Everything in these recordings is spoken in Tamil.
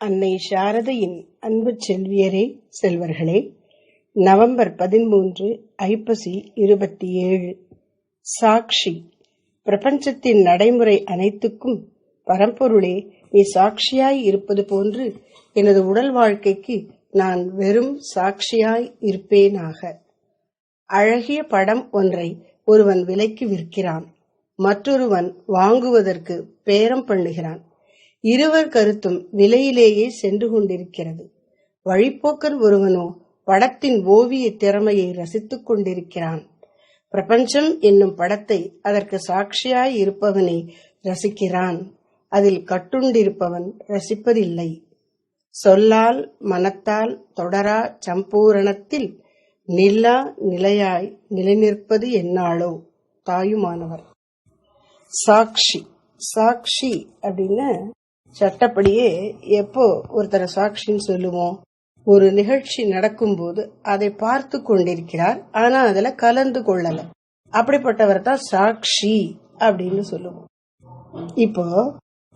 அன்னை சாரதையின் அன்பு செல்வியரே செல்வர்களே நவம்பர் பதிமூன்று ஐப்பசி இருபத்தி ஏழு சாட்சி பிரபஞ்சத்தின் நடைமுறை அனைத்துக்கும் பரம்பொருளே நீ சாட்சியாய் இருப்பது போன்று எனது உடல் வாழ்க்கைக்கு நான் வெறும் சாட்சியாய் இருப்பேனாக. அழகிய படம் ஒன்றை ஒருவன் விலைக்கு விற்கிறான். மற்றொருவன் வாங்குவதற்கு பேரம் பண்ணுகிறான். இருவர் கருத்தும் விலையிலேயே சென்று கொண்டிருக்கிறது. வழிப்போக்கர் ஒருவனோ படத்தின் ஓவிய திறமையை ரசித்துக் கொண்டிருக்கிறான். பிரபஞ்சம் என்னும் படத்தை அதற்கு சாட்சியாய் இருப்பவனே ரசிக்கிறான். அதில் கட்டுண்டிருப்பவன் ரசிப்பதில்லை. சொல்லால் மனத்தால் தொடரா சம்பூரணத்தில் நில்லா நிலையாய் நிலைநிற்பது என்னாளோ தாயுமானவர். சாட்சி. சாட்சி அப்படின்னு சட்டப்படியே எப்போ ஒருத்தரை சாட்சின்னு சொல்லுவோம்? ஒரு நிகழ்ச்சி நடக்கும்போது அதை பார்த்து கொண்டிருக்கிறார் ஆனா அதுல கலந்து கொள்ளல. அப்படிப்பட்டவர் தான் சாட்சி அப்படின்னு சொல்லுவோம். இப்போ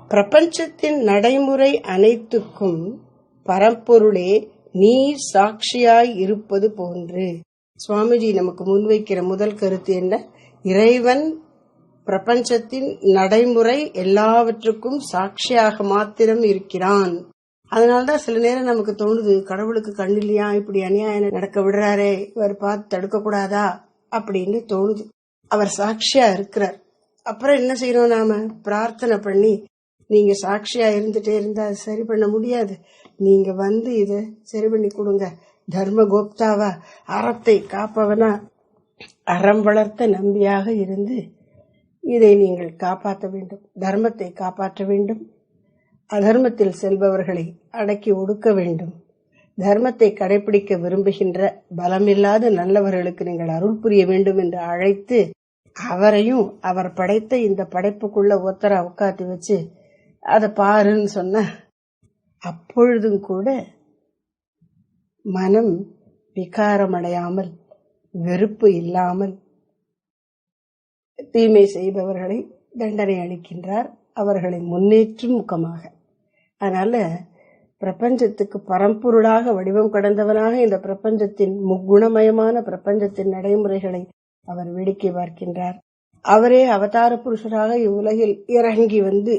பிரபஞ்சத்தின் நடைமுறை அனைத்துக்கும் பரம்பொருளே நீ சாட்சியாய் இருப்பது போன்று. சுவாமிஜி நமக்கு முன்வைக்கிற முதல் கருத்து என்ன? இறைவன் பிரபஞ்சத்தின் நடைமுறை எல்லாவற்றுக்கும் சாட்சியாக மாத்திரம் இருக்கிறான். அதனால்தான் சில நேரம் நமக்கு தோணுது கடவுளுக்கு கண்ணில்லையா இப்படி அநியாயம் நடக்க விடுறாரே இவர் பார்த்து தடுக்க கூடாதா அப்படின்னு தோணுது. அவர் சாட்சியா இருக்கிறார். அப்புறம் என்ன செய்யறோம் நாம? பிரார்த்தனை பண்ணி நீங்க சாட்சியா இருந்துட்டே இருந்தா சரி பண்ண முடியாது. நீங்க வந்து இத சரி பண்ணி கொடுங்க. தர்ம கோப்தாவா அறத்தை காப்பவனா? அறம் வளர்த்த நம்பியாக இருந்து இதை நீங்கள் காப்பாற்ற வேண்டும். தர்மத்தை காப்பாற்ற வேண்டும். அதர்மத்தில் செல்பவர்களை அடக்கி ஒடுக்க வேண்டும். தர்மத்தை கடைபிடிக்க விரும்புகின்ற பலமில்லாத நல்லவர்களுக்கு நீங்கள் அருள் புரிய வேண்டும் என்று அழைத்து அவரையும் அவர் படைத்த இந்த படைப்புக்குள்ள ஒத்தரா உட்காத்தி வச்சு அதை பாருன்னு சொன்ன அப்பொழுதும் கூட மனம் விகாரமடையாமல் வெறுப்பு இல்லாமல் தீமை செய்பவர்களை தண்டனை அளிக்கின்றார் அவர்களை முன்னேற்றும் முகமாக. அதனால பிரபஞ்சத்துக்கு பரம்பொருளாக வடிவம் கடந்தவனாக இந்த பிரபஞ்சத்தின் முக்குணமயமான பிரபஞ்சத்தின் நடைமுறைகளை அவர் வேடிக்கை பார்க்கின்றார். அவரே அவதார புருஷராக இவ்வுலகில் இறங்கி வந்து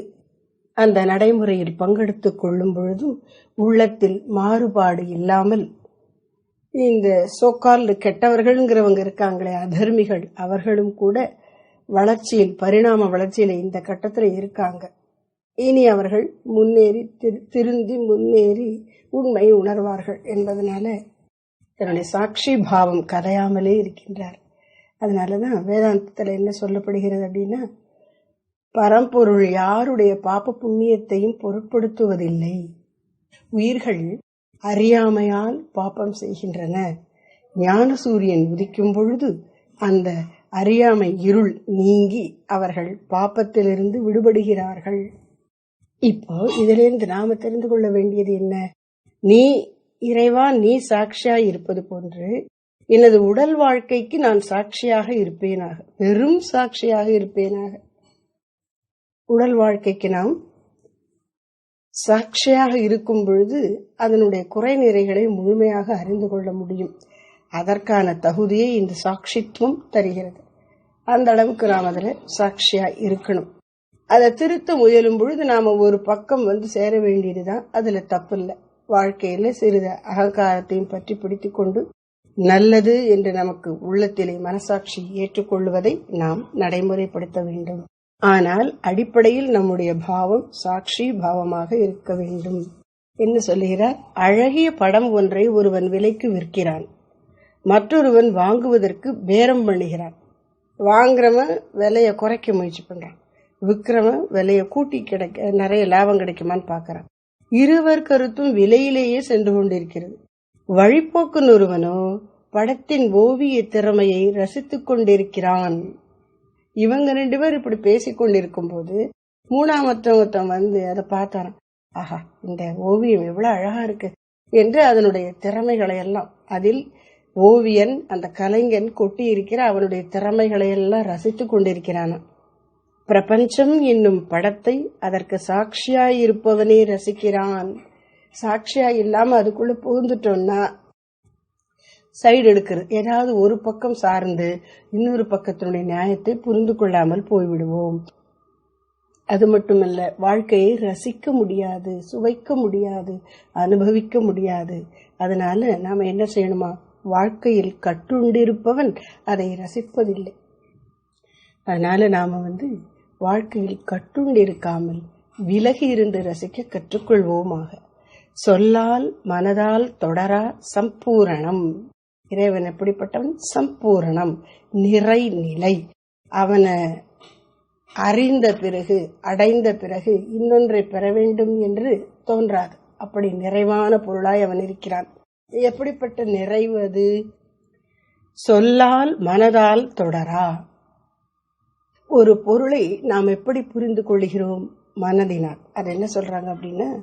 அந்த நடைமுறையில் பங்கெடுத்து கொள்ளும் பொழுதும் உள்ளத்தில் மாறுபாடு இல்லாமல் இந்த சோக்கால் கெட்டவர்கள்ங்கிறவங்க இருக்காங்களே அதர்மிகள் அவர்களும் கூட வளர்ச்சியில் பரிணாம வளர்ச்சியில இந்த கட்டத்துல இருக்காங்க. இனி அவர்கள் முன்னேறி திருந்தி முன்னேறி உண்மை உணர்வார்கள் என்பதனால தன்னுடைய சாட்சி பாவம் கலையாமலே இருக்கின்றார். அதனாலதான் வேதாந்தத்துல என்ன சொல்லப்படுகிறது அப்படின்னா பரம்பொருள் யாருடைய பாப்ப புண்ணியத்தையும் பொருட்படுத்துவதில்லை. உயிர்கள் அறியாமையால் பாப்பம் செய்கின்றன. ஞான சூரியன் உதிக்கும் பொழுது அந்த அறியாமை இருள் நீங்கி அவர்கள் பாப்பத்திலிருந்து விடுபடுகிறார்கள். இப்போ இதிலிருந்து நாம தெரிந்து கொள்ள வேண்டியது என்ன? நீ இறைவா நீ சாட்சியா இருப்பது போன்று எனது உடல் வாழ்க்கைக்கு நான் சாட்சியாக இருப்பேனாக பெரும் சாட்சியாக இருப்பேனாக. உடல் வாழ்க்கைக்கு நாம் சாட்சியாக இருக்கும் பொழுது அதனுடைய குறை நிறைகளை முழுமையாக அறிந்து கொள்ள முடியும். அதற்கான தகுதியை இந்த சாட்சித்துவம் தருகிறது. அந்த அளவுக்கு நாம் அதில் சாட்சியா இருக்கணும். அதை திருத்த முயலும் பொழுது நாம ஒரு பக்கம் வந்து சேர வேண்டியதுதான். அதுல தப்பு இல்லை வாழ்க்கையில சிறிது அகங்காரத்தையும் பற்றி பிடித்து கொண்டு நல்லது என்று நமக்கு உள்ளத்திலே மனசாட்சி ஏற்றுக்கொள்வதை நாம் நடைமுறைப்படுத்த வேண்டும். ஆனால் அடிப்படையில் நம்முடைய பாவம் சாட்சி பாவமாக இருக்க வேண்டும். என்ன சொல்லுகிறார் அழகிய படம் ஒன்றை ஒருவன் விலைக்கு விற்கிறான். மற்றொருவன் வாங்குவதற்கு பேரம் பண்ணுகிறான். வாங்குறவன் விலையை குறைக்க முயற்சி பண்ணுறான் விற்கிறவன் விலையை கூட்டி கிடைக்க நிறைய லாபம் கிடைக்குமான்னு பாக்குறான் இருவர் கருத்தும் விலையிலேயே சென்று கொண்டிருக்கிறது. வழிபோக்கு ஒருவனோ படத்தின் ஓவிய திறமையை ரசித்துக் கொண்டிருக்கிறான். இவங்க ரெண்டு பேர் இப்படி பேசிக்கொண்டிருக்கும் போது மூணாமத்தவத்தன் வந்து அதை பார்த்தாராம். ஆஹா இந்த ஓவியம் எவ்வளவு அழகா இருக்கு. என்று அதனுடைய திறமைகளை எல்லாம் அதில் ஓவியன் அந்த கலைஞன் கொட்டி இருக்கிற அவனுடைய திறமைகளை எல்லாம் ரசித்து கொண்டிருக்கிறான் பிரபஞ்சம் என்னும் படத்தை அதற்கு சாட்சியாயிருப்பவனே ரசிக்கிறான். சாட்சியா இல்லாம அதுக்குள்ள புகுந்துட்டோம்னா சைடு எடுக்கிறது ஏதாவது ஒரு பக்கம் சார்ந்து இன்னொரு பக்கத்தினுடைய நியாயத்தை புரிந்து கொள்ளாமல் போய்விடுவோம். அது மட்டுமல்ல வாழ்க்கையை ரசிக்க முடியாது சுவைக்க முடியாது அனுபவிக்க முடியாது. அதனால நாம என்ன செய்யணுமா? வாழ்க்கையில் கட்டுண்டிருப்பவன் அதை ரசிப்பதில்லை. அதனால் நாம் வந்து வாழ்க்கையில் கட்டுண்டிருக்காமல் விலகி இருந்து ரசிக்க கற்றுக்கொள்வோமாக. சொல்லால் மனதால் தொடரா சம்பூரணம். இறைவன் எப்படிப்பட்டவன்? சம்பூரணம். நிறை நிலை. அவனை அறிந்த பிறகு அடைந்த பிறகு இன்னொன்றை பெற வேண்டும் என்று தோன்றாது. அப்படி நிறைவான பொருளாய் அவன் இருக்கிறான். எப்படிப்பட்ட நிறைவு அது? சொல்லால் மனதால் தொடரா. ஒரு பொருளை நாம் எப்படி புரிந்து கொள்கிறோம்? மனதினால். அது என்ன சொல்றாங்க அப்படின்னா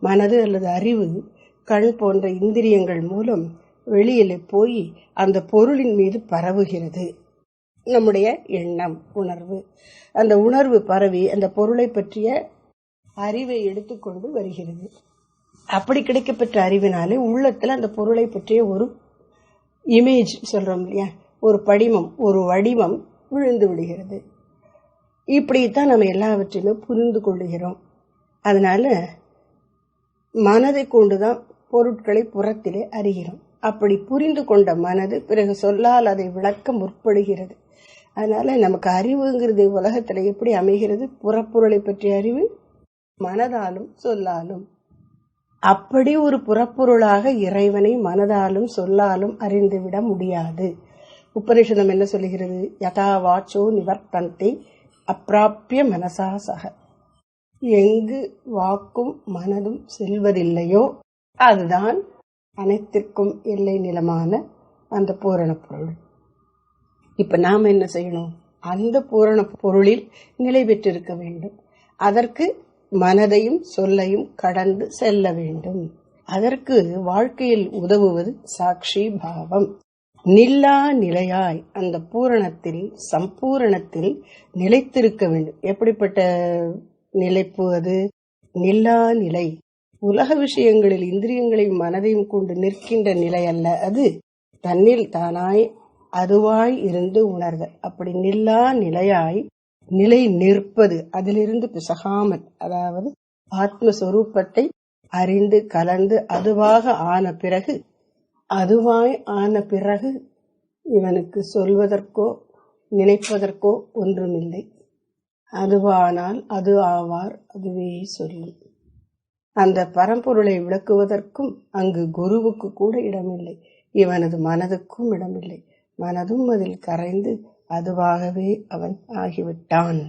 மனது அல்லது அறிவு கண் போன்ற இந்திரியங்கள் மூலம் வெளியில போய் அந்த பொருளின் மீது பரவுகிறது. நம்முடைய எண்ணம் உணர்வு. அந்த உணர்வு பரவி அந்த பொருளை பற்றிய அறிவை எடுத்துக்கொண்டு வருகிறது. அப்படி கிடைக்கப்பெற்ற அறிவினாலே உள்ளத்தில் அந்த பொருளை பற்றிய ஒரு இமேஜ் சொல்கிறோம் இல்லையா? ஒரு படிமம் ஒரு வடிவம் விழுந்து விடுகிறது. இப்படித்தான் நம்ம எல்லாவற்றையுமே புரிந்து கொள்ளுகிறோம். அதனால் மனதை கொண்டுதான் பொருட்களை புறத்திலே அறிகிறோம். அப்படி புரிந்து கொண்ட மனது பிறகு சொல்லால் அதை விளக்க முற்படுகிறது. அதனால் நமக்கு அறிவுங்கிறது உலகத்தில் எப்படி அமைகிறது? புறப்பொருளை பற்றிய அறிவு மனதாலும் சொல்லாலும். அப்படி ஒரு புறப்பொருளாக இறைவனை மனதாலும் சொல்லாலும் அறிந்துவிட முடியாது. உபனிஷதம் என்ன சொல்லுகிறது? யதா வாச்சோ நிவர்த்தந்தி அப்பிராப்பிய மனசா சக. எங்கு வாக்கும் மனதும் செல்வதில்லையோ அதுதான் அனைத்திற்கும் எல்லை நிலமான அந்த பூரண பொருள். இப்ப நாம என்ன செய்யணும்? அந்த பூரண பொருளில் நிலை பெற்றிருக்க வேண்டும். அதற்கு மனதையும் சொல்லையும் கடந்து செல்ல வேண்டும். அதற்கு வாழ்க்கையில் உதவுவது சாட்சி பாவம். நில்லா நிலையாய் அந்த பூரணத்தில் சம்பூரணத்தில் நிலைத்திருக்க வேண்டும். எப்படிப்பட்ட நிலைப்பு அது? நில்லா நிலை. உலக விஷயங்களில் இந்திரியங்களையும் மனதையும் கொண்டு நிற்கின்ற நிலை அல்ல. அது தன்னில் தானாய் அதுவாய் இருந்து உணர்தல் அப்படி நில்லா நிலையாய் நிலை நிற்பது. அதிலிருந்து பிசகாமல் அதாவது ஆத்மஸ்வரூபத்தை அறிந்து கலந்து அதுவாக ஆன பிறகு அதுவாய் ஆன பிறகு இவனுக்கு சொல்வதற்கோ நினைப்பதற்கோ ஒன்றுமில்லை. அதுவானால் அது ஆவார் அதுவே சொல்லும் அந்த பரம்பொருளை விளக்குவதற்கும் அங்கு குருவுக்கு கூட இடமில்லை. இவனது மனதுக்கும் இடமில்லை. மனதும் அதில் கரைந்து அதுவாகவே அவன் ஆகிவிட்டான்.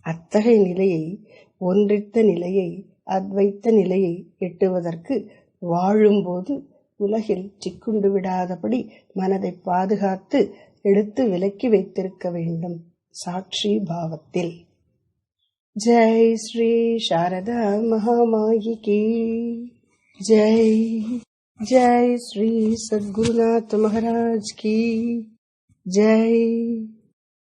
அத்தகைய நிலையை ஒன்றித்த நிலையை அத்வைத்த நிலையை எட்டுவதற்கு வாழும்போது உலகில் சிக்குண்டு விடாதபடி மனதை பாதுகாத்து எடுத்து விலக்கி வைத்திருக்க வேண்டும். சாட்சி பாவத்தில். ஜெய் ஸ்ரீ சாரதா மகாமாயி கி ஜெய் ஜெய் ஸ்ரீ சத்குருநாத் மகாராஜ் கி. ஜெய்.